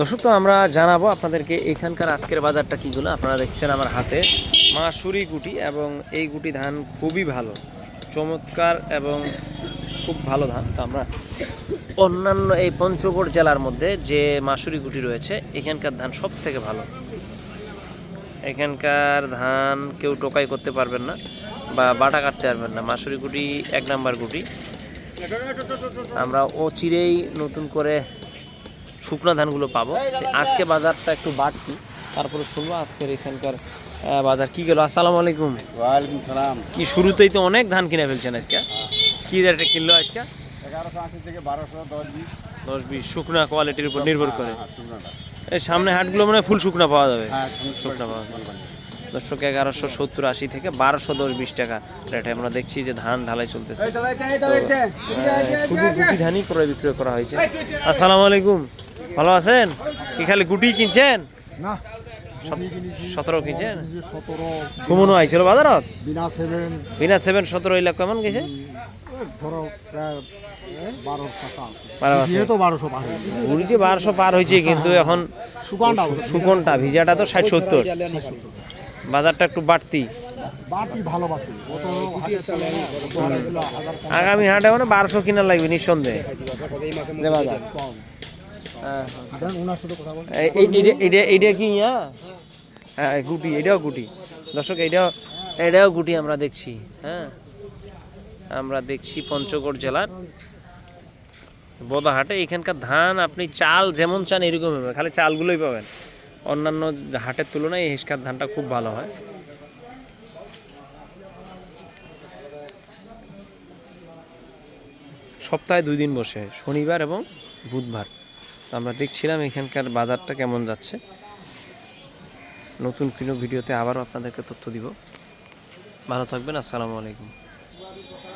দর্শক, তো আমরা জানাব আপনাদেরকে এখানকার আজকের বাজারটা কীগুলো আপনারা দেখছেন আমার হাতে মাসুরি গুটি এবং এই গুটি ধান খুবই ভালো, চমৎকার এবং খুব ভালো ধান। তো আমরা অন্যান্য এই পঞ্চগড় জেলার মধ্যে যে মাসুরি গুটি রয়েছে, এখানকার ধান সব থেকে ভালো। এখানকার ধান কেউ টোকাই করতে পারবেন না বা বাটা কাটতে পারবেন না। মাসুরি গুটি এক নাম্বার গুটি। আমরা ও চিরেই নতুন করে শুকনো ধানগুলো পাবো। আজকে বাজারটা একটু বাড়তি। তারপরে শুনব আজকের এখানকার বাজার কি গেল? আসসালামু আলাইকুম। ওয়ালাইকুম সালাম। কি শুরুতেই তো অনেক ধান কিনে ফেলছেন আজকে। কি রেটে কিনলো আজকে? এগারোশো আশি থেকে বারোশো দশ বিশ। দশ বিশ শুকনা কোয়ালিটির উপর নির্ভর করে। হ্যাঁ, এই সামনে হাটগুলো মানে ফুল শুকনা পাওয়া যাবে। হ্যাঁ শুকনা পাওয়া যাবে। দর্শক এগারোশো সত্তর আশি থেকে বারোশো দশ বিশ টাকা রেটে আমরা দেখছি যে ধান ঢালাই চলতেছে। শুধু গুটি ধানই ক্রয় বিক্রয় করা হয়েছে। আসসালামু আলাইকুম। ভালো আছেন? কি খালি গুটি কিনছেন? না। সতেরো কিনছেন? সুমনও আইছিল বাজারত? বিনা সেভেন বিনা সেভেন সতেরো এই লাখ কেমন গেছে? বারোশো পার হয়ে হয়েছে কিন্তু এখন সুকনটা ভিজাটা তো ষাট সত্তর। বাজারটা একটু বাড়তি। আগামী হাটে মানে বারোশো কিনা লাগবে নিঃসন্দেহে। বাজার। হ্যাঁ, এইটা এইটা কি ইয়া? হ্যাঁ গুটি এটাও গুটি। দর্শক এইটাও এটাও গুটি আমরা দেখছি হ্যাঁ। আমরা দেখছি পঞ্চগড় জেলার বোদাহাটে। এখানকার ধান আপনি চাল যেমন চান এরকম খালি চালগুলোই পাবেন। অন্যান্য হাটের তুলনায় এই হিসকার ধানটা খুব ভালো হয়। সপ্তাহে দুই দিন বসে শনিবার এবং বুধবার। তো আমরা দেখছিলাম এখানকার বাজারটা কেমন যাচ্ছে। নতুন কোনো ভিডিওতে আবারও আপনাদেরকে তথ্য দিব। ভালো থাকবেন, আসসালামু আলাইকুম।